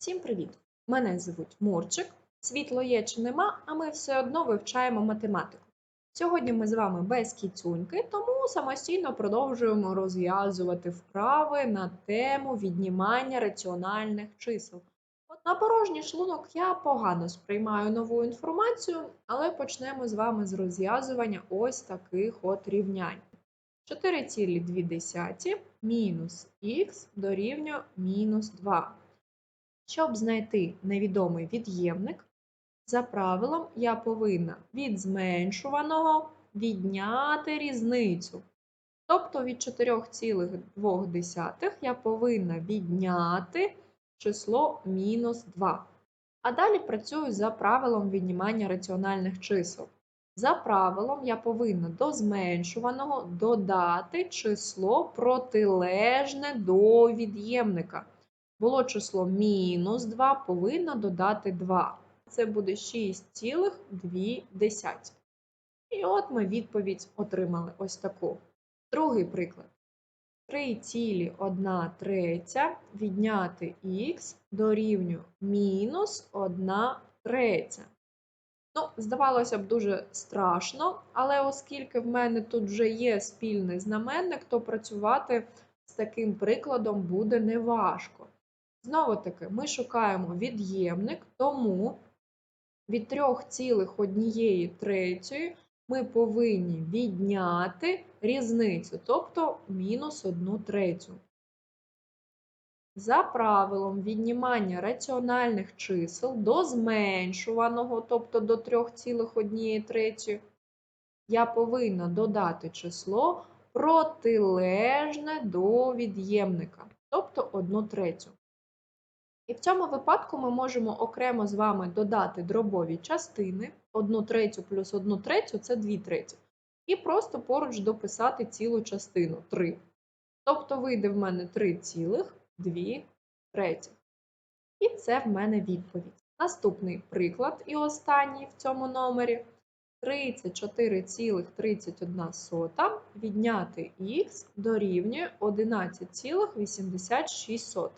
Всім привіт! Мене звуть Мурчик. Світло є чи нема, а ми все одно вивчаємо математику. Сьогодні ми з вами без кіцюньки, тому самостійно продовжуємо розв'язувати вправи на тему віднімання раціональних чисел. От на порожній шлунок я погано сприймаю нову інформацію, але почнемо з вами з розв'язування ось таких от рівнянь. 4,2 мінус х дорівнює мінус 2. Щоб знайти невідомий від'ємник, за правилом я повинна від зменшуваного відняти різницю. Тобто від 4,2 я повинна відняти число мінус 2. А далі працюю за правилом віднімання раціональних чисел. За правилом я повинна до зменшуваного додати число протилежне до від'ємника. Було число мінус 2, повинна додати 2. Це буде 6,2. І от ми відповідь отримали ось таку. Другий приклад. 3,1 третя відняти х дорівнює мінус 1 третя. Ну, здавалося б, дуже страшно, але оскільки в мене тут вже є спільний знаменник, то працювати з таким прикладом буде неважко. Знову таки, ми шукаємо від'ємник, тому від 3,1 третьої ми повинні відняти різницю, тобто мінус 1 третю. За правилом віднімання раціональних чисел до зменшуваного, тобто до 3,1 третьої, я повинна додати число протилежне до від'ємника, тобто 1 третю. І в цьому випадку ми можемо окремо з вами додати дробові частини 1 третю плюс 1 третю це 2 треті. І просто поруч дописати цілу частину 3. Тобто вийде в мене 3,2 третіх. І це в мене відповідь. Наступний приклад і останній в цьому номері 34,31 відняти х дорівнює 11,86.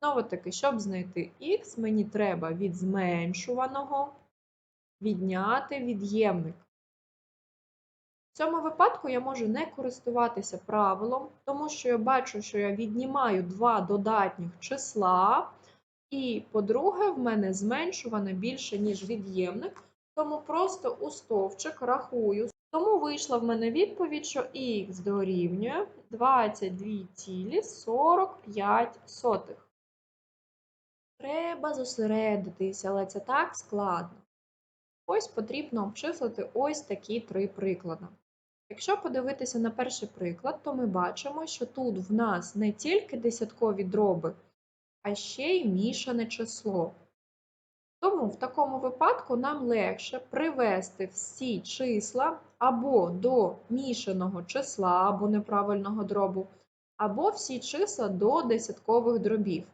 Знову таки, щоб знайти х, мені треба від зменшуваного відняти від'ємник. В цьому випадку я можу не користуватися правилом, тому що я бачу, що я віднімаю два додатніх числа, і, по-друге, в мене зменшуване більше, ніж від'ємник, тому просто у стовпчик рахую. Тому вийшла в мене відповідь, що х дорівнює 22,45. Треба зосередитися, але це так складно. Ось потрібно обчислити ось такі три приклади. Якщо подивитися на перший приклад, то ми бачимо, що тут в нас не тільки десяткові дроби, а ще й мішане число. Тому в такому випадку нам легше привести всі числа або до мішаного числа, або неправильного дробу, або всі числа до десяткових дробів.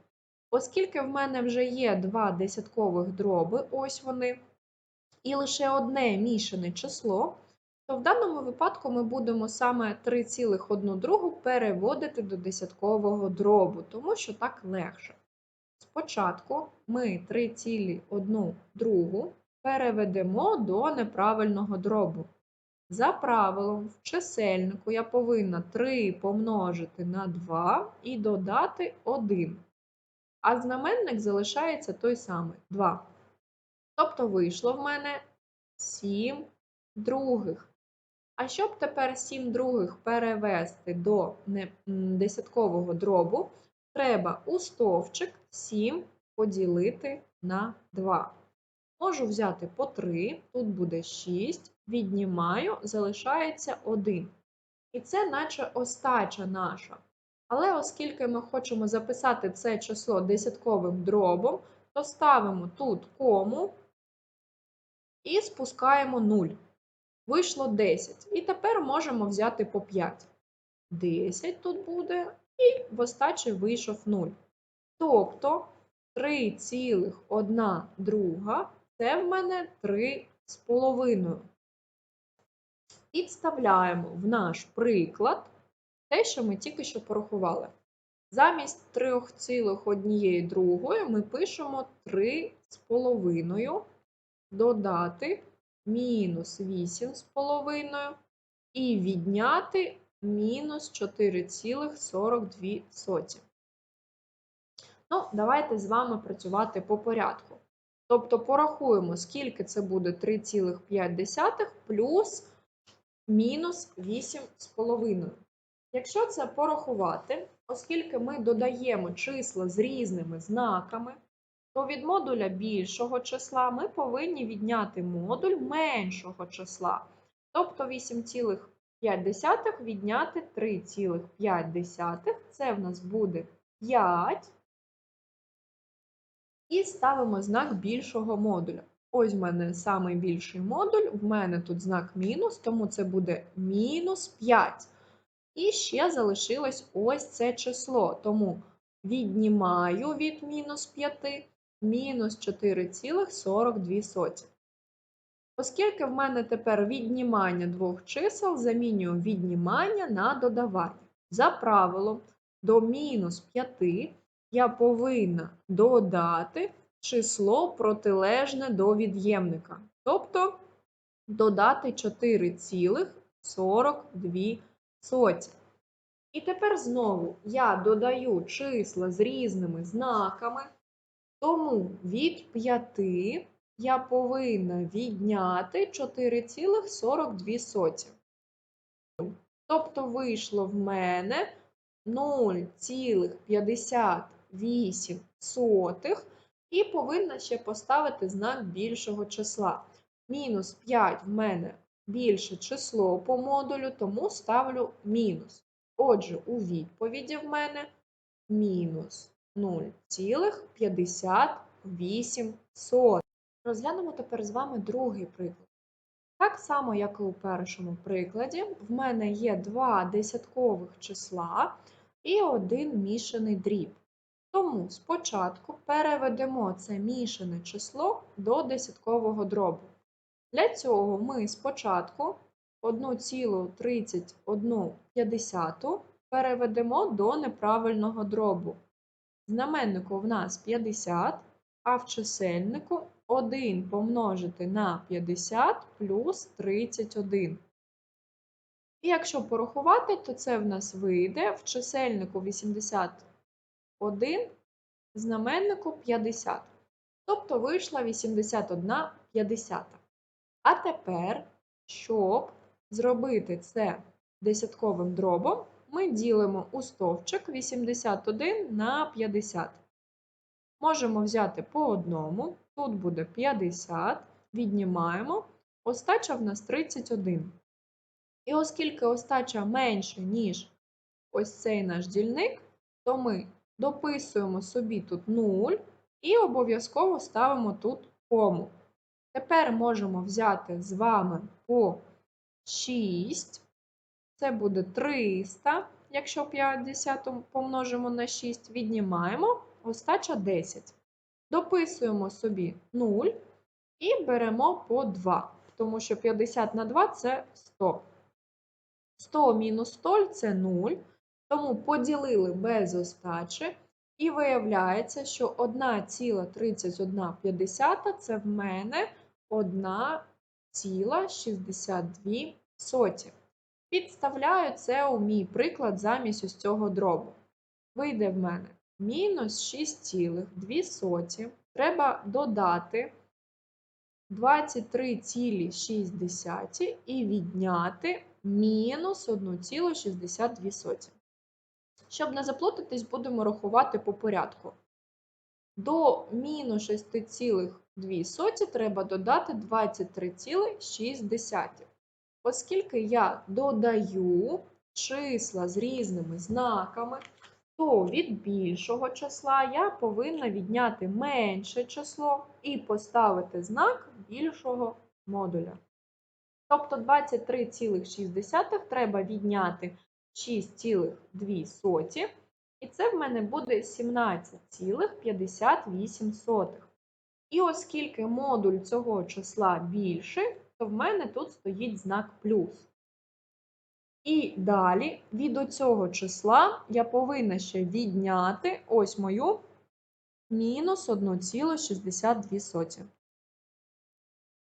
Оскільки в мене вже є два десяткових дроби, ось вони, і лише одне мішане число, то в даному випадку ми будемо саме 3,1 переводити до десяткового дробу, тому що так легше. Спочатку ми 3,1 переведемо до неправильного дробу. За правилом, в чисельнику я повинна 3 помножити на 2 і додати 1. А знаменник залишається той самий 2. Тобто вийшло в мене 7 других. А щоб тепер 7 других перевести до десяткового дробу, треба у стовпчик 7 поділити на 2. Можу взяти по 3, тут буде 6, віднімаю, залишається 1. І це наче остача наша. Але оскільки ми хочемо записати це число десятковим дробом, то ставимо тут кому і спускаємо 0. Вийшло 10. І тепер можемо взяти по 5. 10 тут буде, і в остачі вийшов 0. Тобто 3,1 друга це в мене 3,5. Підставляємо в наш приклад те, що ми тільки що порахували. Замість 3,1 другої ми пишемо 3,5 додати мінус 8,5 і відняти мінус 4,42. Ну, давайте з вами працювати по порядку. Тобто порахуємо, скільки це буде 3,5 плюс мінус 8,5. Якщо це порахувати, оскільки ми додаємо числа з різними знаками, то від модуля більшого числа ми повинні відняти модуль меншого числа. Тобто 8,5 відняти 3,5 це в нас буде 5. І ставимо знак більшого модуля. Ось в мене самий більший модуль, в мене тут знак мінус, тому це буде мінус 5. І ще залишилось ось це число. Тому віднімаю від мінус 5 мінус 4,42. Оскільки в мене тепер віднімання двох чисел, замінюю віднімання на додавання. За правилом, до мінус 5 я повинна додати число протилежне до від'ємника. Тобто додати 4,42. І тепер знову я додаю числа з різними знаками, тому від 5 я повинна відняти 4,42. Тобто вийшло в мене 0,58 і повинна ще поставити знак більшого числа. Мінус 5 в мене більше число по модулю, тому ставлю мінус. Отже, у відповіді в мене мінус 0,58. Розглянемо тепер з вами другий приклад. Так само, як і у першому прикладі, в мене є два десяткових числа і один мішаний дріб. Тому спочатку переведемо це мішане число до десяткового дробу. Для цього ми спочатку 1,31 переведемо до неправильного дробу. Знаменнику в нас 50, а в чисельнику 1 помножити на 50 плюс 31. І якщо порахувати, то це в нас вийде в чисельнику 81, знаменнику 50. Тобто вийшла 81 50. А тепер, щоб зробити це десятковим дробом, ми ділимо у стовпчик 81 на 50. Можемо взяти по одному, тут буде 50, віднімаємо, остача в нас 31. І оскільки остача менше, ніж ось цей наш дільник, то ми дописуємо собі тут 0 і обов'язково ставимо тут кому. Тепер можемо взяти з вами по 6, це буде 300, якщо 50 помножимо на 6, віднімаємо остача 10. Дописуємо собі 0 і беремо по 2, тому що 50 на 2 це 100. 100 мінус 0 це 0, тому поділили без остачі. І виявляється, що 1,31 це в мене 1,62. Підставляю це у мій приклад замість ось цього дробу. Вийде в мене мінус 6,2. Треба додати 23,6 і відняти мінус 1,62. Щоб не заплутатись, будемо рахувати по порядку. До мінус 6,2 треба додати 23,6. Оскільки я додаю числа з різними знаками, то від більшого числа я повинна відняти менше число і поставити знак більшого модуля. Тобто 23,6 треба відняти 6,2. І це в мене буде 17,58. І оскільки модуль цього числа більший, то в мене тут стоїть знак плюс. І далі від оцього числа я повинна ще відняти ось мою мінус 1,62.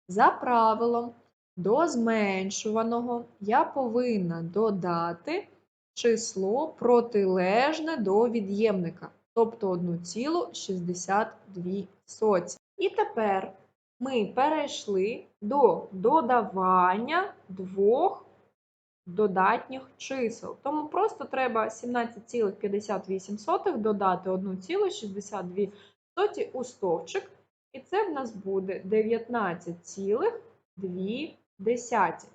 За правилом до зменшуваного я повинна додати число протилежне до від'ємника, тобто 1,62. І тепер ми перейшли до додавання двох додатніх чисел. Тому просто треба 17,58 додати 1,62 у стовпчик, і це в нас буде 19,2.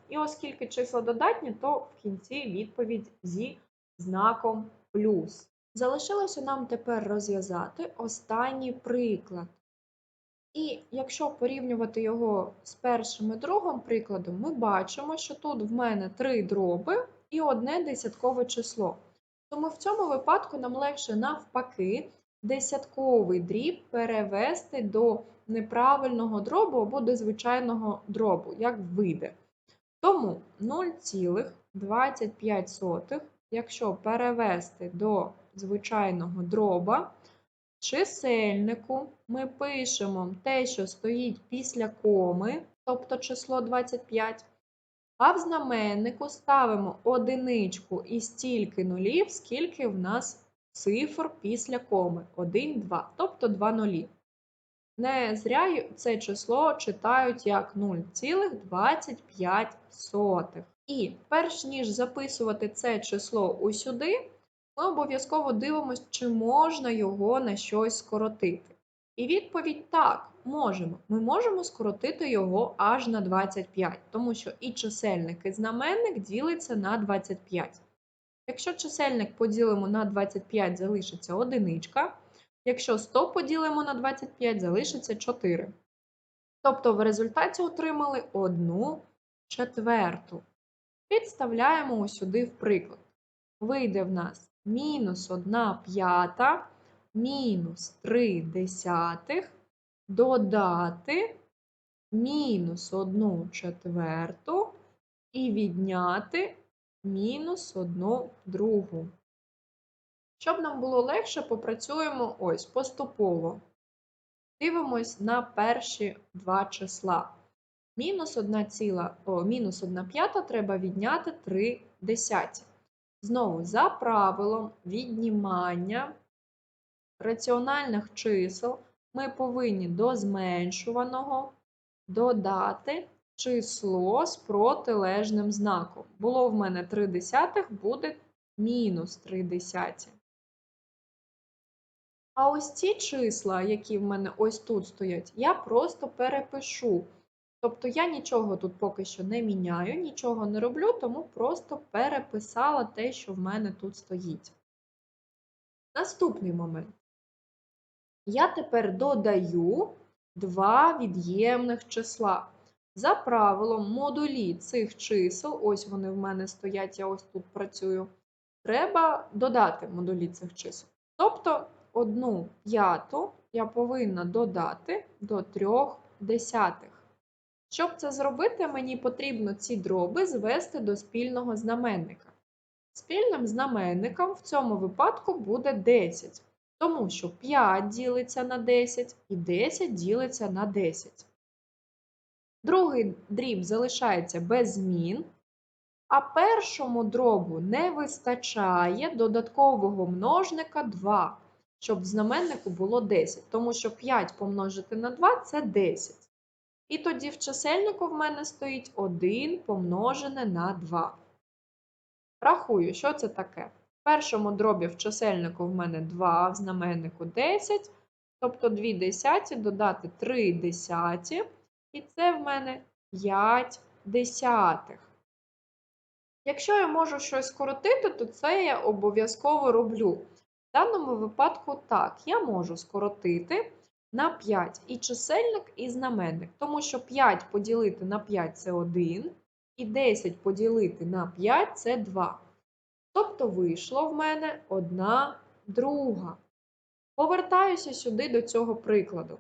І оскільки числа додатні, то в кінці відповідь зі знаком плюс. Залишилося нам тепер розв'язати останній приклад. І якщо порівнювати його з першим і другим прикладом, ми бачимо, що тут в мене три дроби і одне десяткове число. Тому в цьому випадку нам легше навпаки десятковий дріб перевести до неправильного дробу або до звичайного дробу, як вийде. Тому 0,25, якщо перевести до звичайного дроба, чисельнику ми пишемо те, що стоїть після коми, тобто число 25, а в знаменнику ставимо одиничку і стільки нулів, скільки в нас цифр після коми 1, 2, тобто 2 нулі. Не зря це число читають як 0,25. І перш ніж записувати це число усюди, ми обов'язково дивимося, чи можна його на щось скоротити. І відповідь так, можемо. Ми можемо скоротити його аж на 25, тому що і чисельник, і знаменник ділиться на 25. Якщо чисельник поділимо на 25, залишиться одиничка. Якщо 100 поділимо на 25, залишиться 4. Тобто в результаті отримали 1 четверту. Підставляємо ось сюди в приклад. Вийде в нас мінус 1 п'ята, мінус 3 десятих, додати мінус 1 четверту і відняти мінус 1 другу. Щоб нам було легше, попрацюємо ось поступово. Дивимось на перші два числа. Мінус 1, ціла, о, мінус 1 п'ята треба відняти 3 десяті. Знову, за правилом віднімання раціональних чисел ми повинні до зменшуваного додати число з протилежним знаком. Було в мене 3 десятих, буде мінус 3 десяті. А ось ці числа, які в мене ось тут стоять, я просто перепишу. Тобто я нічого тут поки що не міняю, нічого не роблю, тому просто переписала те, що в мене тут стоїть. Наступний момент. Я тепер додаю два від'ємних числа. За правилом, модулі цих чисел, ось вони в мене стоять, я ось тут працюю, треба додати модулі цих чисел. Тобто одну п'яту я повинна додати до трьох десятих. Щоб це зробити, мені потрібно ці дроби звести до спільного знаменника. Спільним знаменником в цьому випадку буде 10, тому що 5 ділиться на 10 і 10 ділиться на 10. Другий дріб залишається без змін, а першому дробу не вистачає додаткового множника 2, щоб в знаменнику було 10, тому що 5 помножити на 2 це 10. І тоді в чисельнику в мене стоїть 1 помножене на 2. Рахую, що це таке. В першому дробі в чисельнику в мене 2, в знаменнику 10, тобто 2 десяті додати 3 десяті, і це в мене 5 десятих. Якщо я можу щось скоротити, то це я обов'язково роблю. В даному випадку так, я можу скоротити на 5 і чисельник, і знаменник. Тому що 5 поділити на 5 це 1, і 10 поділити на 5 це 2. Тобто вийшло в мене 1 друга. Повертаюся сюди до цього прикладу.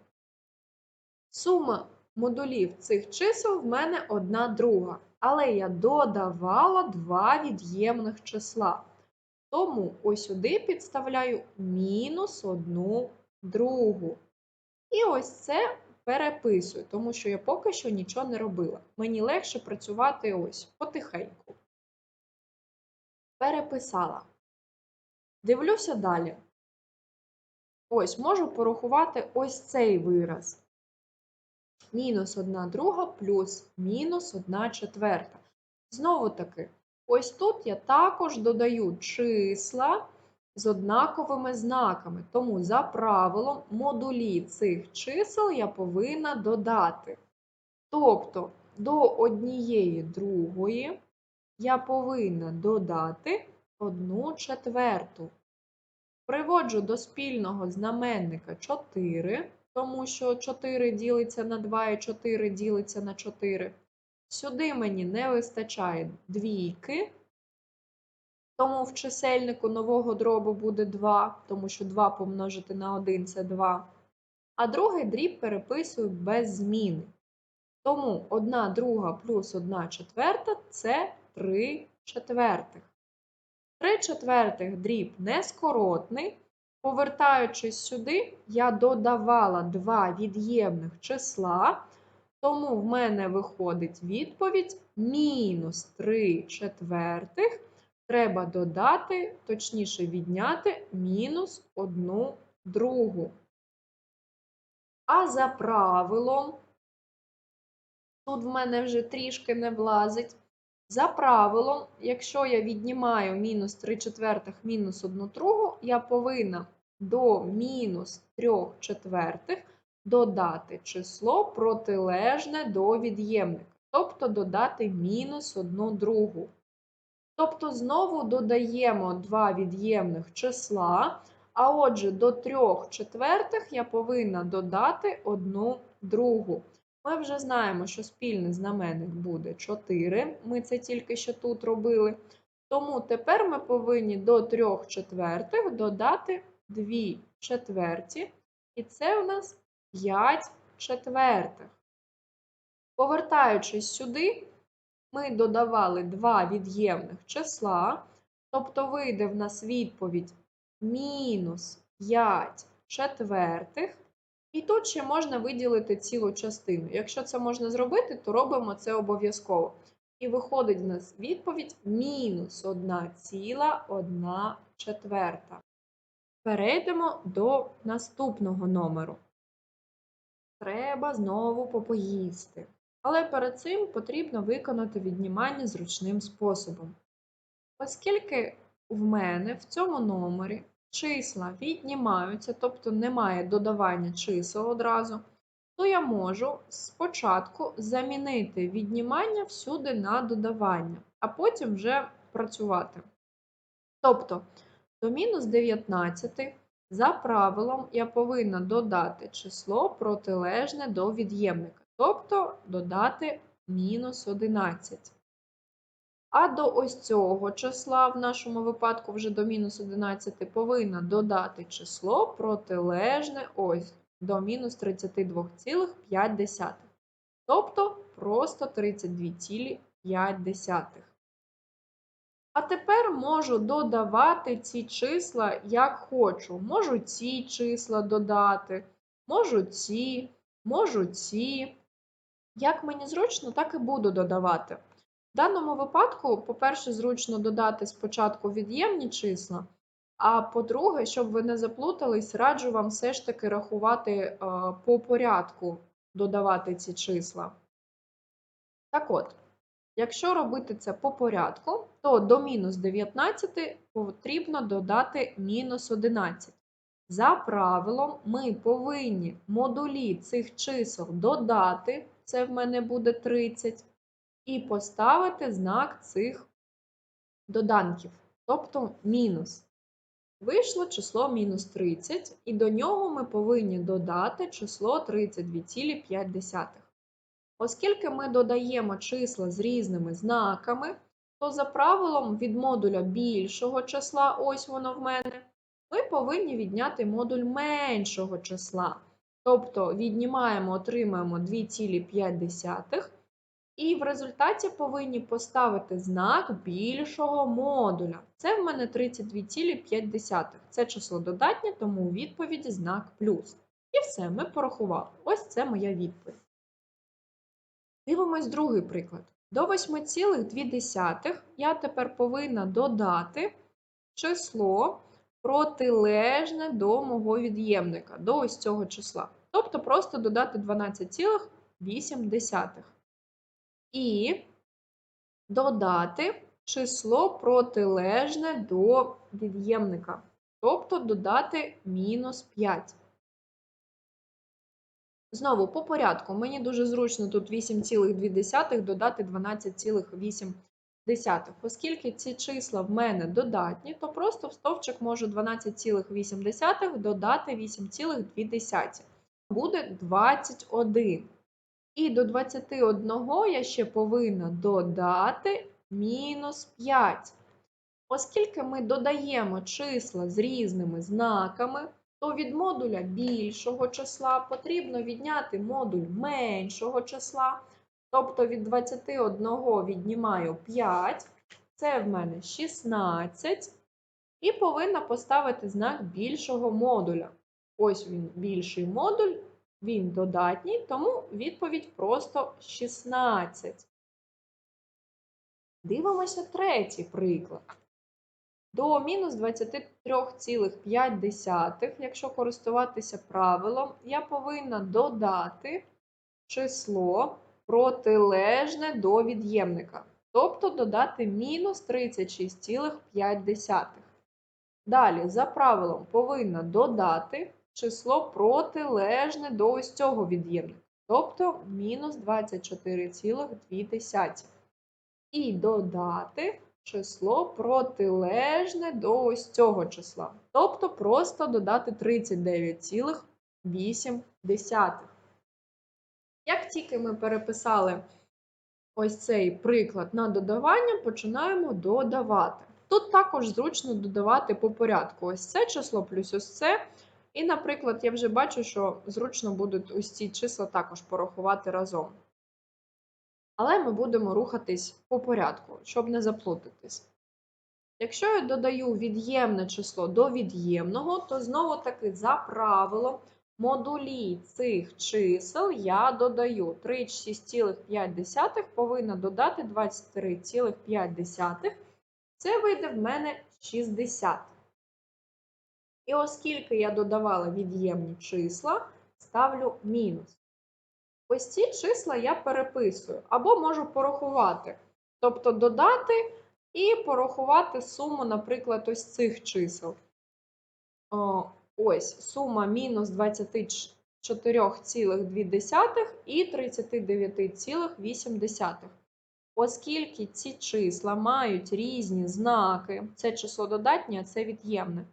Сума модулів цих чисел в мене 1 друга. але я додавала два від'ємних числа. Тому ось сюди підставляю мінус одну другу. І ось це переписую, тому що я поки що нічого не робила. Мені легше працювати ось потихеньку. Переписала. Дивлюся далі. Ось, можу порахувати ось цей вираз. Мінус 1 друга плюс мінус 1 четверта. Знову таки, ось тут я також додаю числа з однаковими знаками. Тому за правилом модулі цих чисел я повинна додати. Тобто до однієї другої я повинна додати 1 четверту. Приводжу до спільного знаменника 4, тому що 4 ділиться на 2 і 4 ділиться на 4. Сюди мені не вистачає двійки, тому в чисельнику нового дробу буде 2, тому що 2 помножити на 1 це 2. А другий дріб переписую без зміни. Тому 1 друга плюс 1 четверта це 3 четвертих. 3 четвертих дріб нескоротний. Повертаючись сюди, я додавала два від'ємних числа, тому в мене виходить відповідь мінус 3 четвертих. Треба додати, точніше відняти мінус 1 другу. А за правилом, тут в мене вже трішки не влазить. За правилом, якщо я віднімаю мінус 3 четвертих мінус 1 другу, я повинна до мінус 3 четвертих додати число протилежне до від'ємника, тобто додати мінус 1 другу. Тобто знову додаємо два від'ємних числа, а отже, до 3 четвертих я повинна додати 1 другу. Ми вже знаємо, що спільний знаменник буде 4. Ми це тільки що тут робили. Тому тепер ми повинні до 3 четвертих додати 2 четверті. І це у нас 5 четвертих. Повертаючись сюди, ми додавали два від'ємних числа. Тобто вийде в нас відповідь мінус 5 четвертих. І тут ще можна виділити цілу частину. Якщо це можна зробити, то робимо це обов'язково. І виходить в нас відповідь мінус 1,1 четверта. Перейдемо до наступного номеру. Треба знову попоїсти. Але перед цим потрібно виконати віднімання зручним способом. Оскільки в мене в цьому номері числа віднімаються, тобто немає додавання чисел одразу, то я можу спочатку замінити віднімання всюди на додавання, а потім вже працювати. Тобто, до мінус 19 за правилом я повинна додати число протилежне до від'ємника, тобто додати мінус 11. А до ось цього числа, в нашому випадку вже до мінус 11, повинна додати число протилежне ось до мінус 32,5. Тобто просто 32,5. А тепер можу додавати ці числа, як хочу. Можу ці числа додати, можу ці, можу ці. Як мені зручно, так і буду додавати. В даному випадку, по-перше, зручно додати спочатку від'ємні числа, а по-друге, щоб ви не заплутались, раджу вам все ж таки рахувати е, по порядку, додавати ці числа. Так от, якщо робити це по порядку, то до мінус 19 потрібно додати мінус 11. За правилом, ми повинні модулі цих чисел додати, це в мене буде 30 і поставити знак цих доданків, тобто мінус. Вийшло число мінус 30, і до нього ми повинні додати число 32,5. Оскільки ми додаємо числа з різними знаками, то за правилом від модуля більшого числа, ось воно в мене, ми повинні відняти модуль меншого числа. Тобто віднімаємо, отримаємо 2,5 І в результаті повинні поставити знак більшого модуля. Це в мене 32,5. Це число додатнє, тому у відповіді знак плюс. І все, ми порахували. Ось це моя відповідь. Дивимось другий приклад. До 8,2 я тепер повинна додати число протилежне до мого від'ємника, до ось цього числа. Тобто просто додати 12,8. І додати число протилежне до від'ємника. Тобто додати мінус 5. Знову по порядку. Мені дуже зручно тут 8,2 додати 12,8. Оскільки ці числа в мене додатні, то просто в стовпчик можу 12,8 додати 8,2. Буде 21. І до 21 я ще повинна додати мінус 5. Оскільки ми додаємо числа з різними знаками, то від модуля більшого числа потрібно відняти модуль меншого числа. Тобто від 21 віднімаю 5, це в мене 16, і повинна поставити знак більшого модуля. Ось він більший модуль, він додатній, тому відповідь просто 16. Дивимося третій приклад. До мінус 23,5, якщо користуватися правилом, я повинна додати число протилежне до від'ємника, тобто додати мінус 36,5. Далі, за правилом, повинна додати число протилежне до ось цього від'ємника, тобто мінус 24,2. І додати число протилежне до ось цього числа. Тобто просто додати 39,8. Тільки ми переписали ось цей приклад на додавання, починаємо додавати. Тут також зручно додавати по порядку. Ось це число плюс ось це. І, наприклад, я вже бачу, що зручно будуть ось ці числа також порахувати разом. Але ми будемо рухатись по порядку, щоб не заплутатись. Якщо я додаю від'ємне число до від'ємного, то знову таки за правилом модулі цих чисел я додаю 36,5 повинна додати 23,5. Це вийде в мене 60. І оскільки я додавала від'ємні числа, ставлю мінус. Ось ці числа я переписую або можу порахувати. Тобто додати і порахувати суму, наприклад, ось цих чисел. Ось сума мінус 24,2 і 39,8. Оскільки ці числа мають різні знаки, це число додатнє, це від'ємне,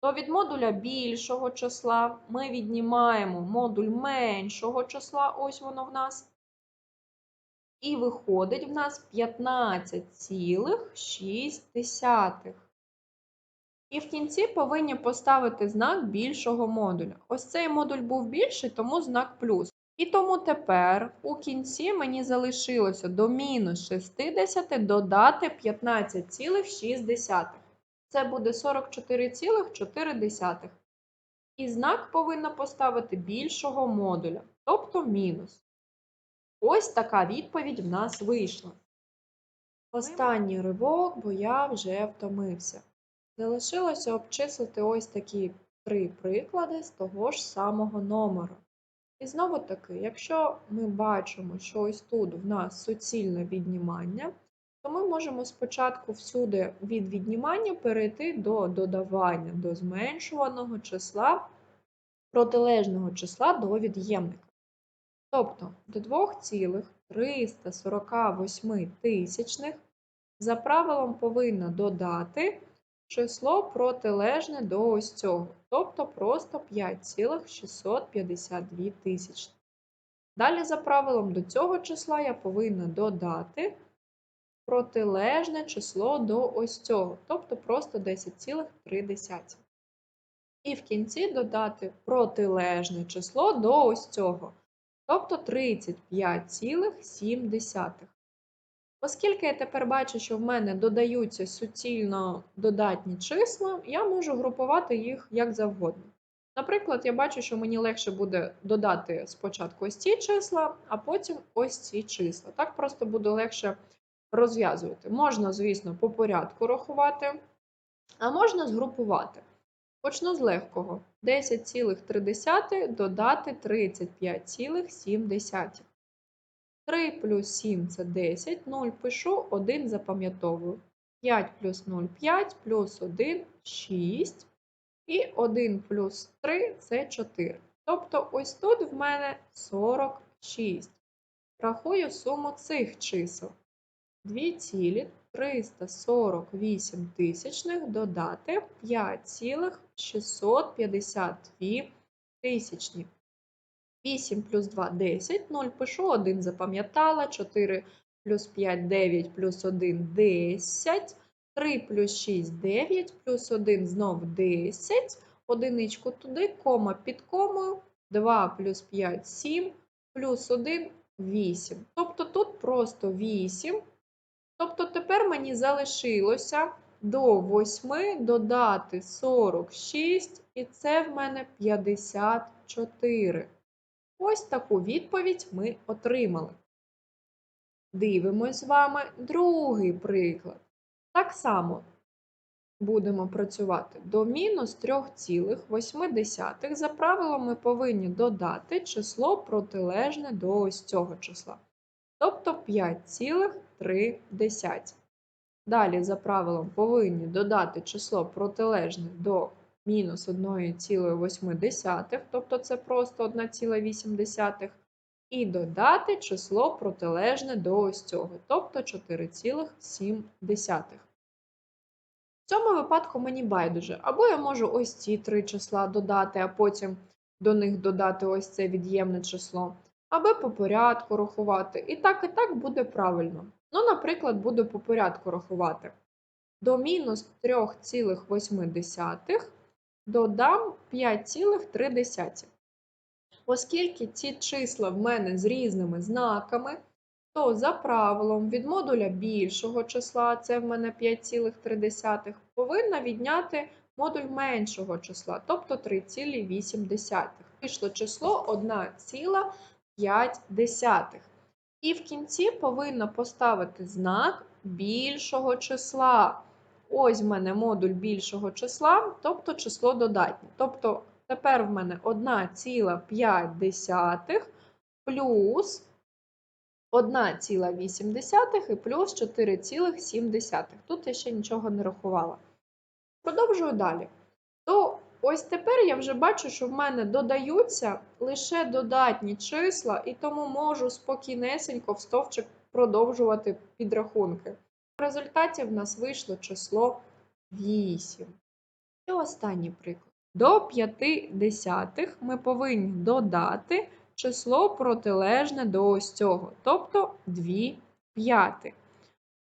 то від модуля більшого числа ми віднімаємо модуль меншого числа, ось воно в нас. І виходить в нас 15,6. І в кінці повинні поставити знак більшого модуля. Ось цей модуль був більший, тому знак плюс. І тому тепер у кінці мені залишилося до мінус 60 додати 15,6. Це буде 44,4. І знак повинна поставити більшого модуля, тобто мінус. Ось така відповідь в нас вийшла. Останній ривок, бо я вже втомився. Залишилося обчислити ось такі три приклади з того ж самого номеру. І знову таки, якщо ми бачимо, що ось тут в нас суцільне віднімання, то ми можемо спочатку всюди від віднімання перейти до додавання до зменшуваного числа протилежного числа до від'ємника. Тобто до 2,348 тисячних за правилом повинна додати число протилежне до ось цього, тобто просто 5,652 тисячних. Далі, за правилом до цього числа я повинна додати протилежне число до ось цього, тобто просто 10,3. І в кінці додати протилежне число до ось цього, тобто 35,7. Оскільки я тепер бачу, що в мене додаються суцільно додатні числа, я можу групувати їх як завгодно. Наприклад, я бачу, що мені легше буде додати спочатку ось ці числа, а потім ось ці числа. Так просто буде легше розв'язувати. Можна, звісно, по порядку рахувати, а можна згрупувати. Почну з легкого. 10,3 додати 35,7. 3 плюс 7 це 10, 0 пишу, 1 запам'ятовую. 5 плюс 0 – 5, плюс 1 – 6. І 1 плюс 3 це 4. Тобто ось тут в мене 46. Рахую суму цих чисел. 2,348 тисячних додати 5,652 тисячні. 8 плюс 2 – 10, 0 пишу, 1 запам'ятала, 4 плюс 5 – 9, плюс 1 – 10, 3 плюс 6 – 9, плюс 1 знов 10, одиничку туди, кома під комою, 2 плюс 5 – 7, плюс 1 – 8. Тобто тут просто 8. Тобто тепер мені залишилося до 8 додати 46, і це в мене 54. Ось таку відповідь ми отримали. Дивимось з вами другий приклад. Так само будемо працювати до мінус 3,8. За правилом ми повинні додати число протилежне до ось цього числа. Тобто 5,3. Далі, за правилом, повинні додати число протилежне до мінус 1,8, тобто це просто 1,8, і додати число протилежне до ось цього, тобто 4,7. В цьому випадку мені байдуже. Або я можу ось ці три числа додати, а потім до них додати ось це від'ємне число, або по порядку рахувати. І так, і так буде правильно. Ну, наприклад, буду по порядку рахувати. До мінус 3,8 додам 5,3. Оскільки ці числа в мене з різними знаками, то за правилом від модуля більшого числа, це в мене 5,3, повинна відняти модуль меншого числа, тобто 3,8. Вийшло число 1,5. І в кінці повинна поставити знак більшого числа. Ось в мене модуль більшого числа, тобто число додатнє. Тобто тепер в мене 1,5 плюс 1,8 і плюс 4,7. Тут я ще нічого не рахувала. Продовжую далі. То ось тепер я вже бачу, що в мене додаються лише додатні числа, і тому можу спокійнесенько в стовпчик продовжувати підрахунки. В результаті в нас вийшло число 8. І останній приклад. До 5 десятих ми повинні додати число протилежне до ось цього, тобто 2 п'ятих.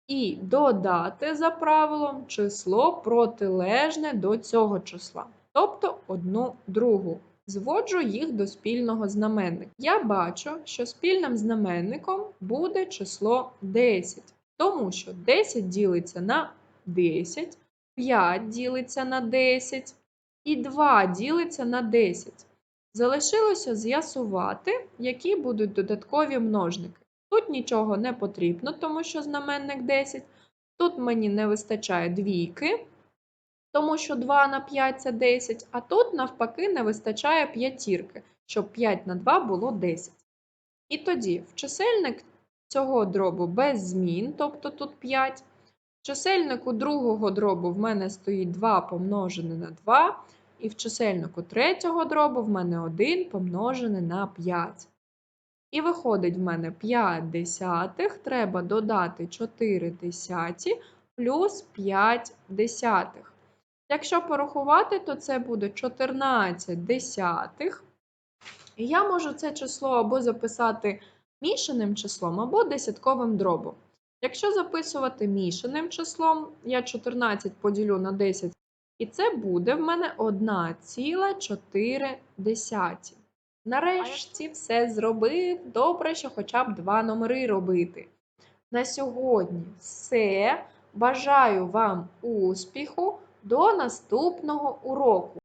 І додати за правилом число протилежне до цього числа, тобто 1 другу. Зводжу їх до спільного знаменника. Я бачу, що спільним знаменником буде число 10. Тому що 10 ділиться на 10, 5 ділиться на 10 і 2 ділиться на 10. Залишилося з'ясувати, які будуть додаткові множники. Тут нічого не потрібно, тому що знаменник 10. Тут мені не вистачає двійки, тому що 2 на 5 це 10, а тут, навпаки, не вистачає п'ятірки, щоб 5 на 2 було 10. І тоді в чисельник цього дробу без змін, тобто тут 5. В чисельнику другого дробу в мене стоїть 2 помножене на 2, і в чисельнику третього дробу в мене 1 помножене на 5. І виходить в мене 5 десятих, треба додати 4 десяті плюс 5 десятих. Якщо порахувати, то це буде 14 десятих. І я можу це число або записати мішаним числом, або десятковим дробом. Якщо записувати мішаним числом, я 14 поділю на 10, і це буде в мене 1,4. Нарешті все зробив. Добре, що хоча б два номери робити. На сьогодні все. Бажаю вам успіху. До наступного уроку!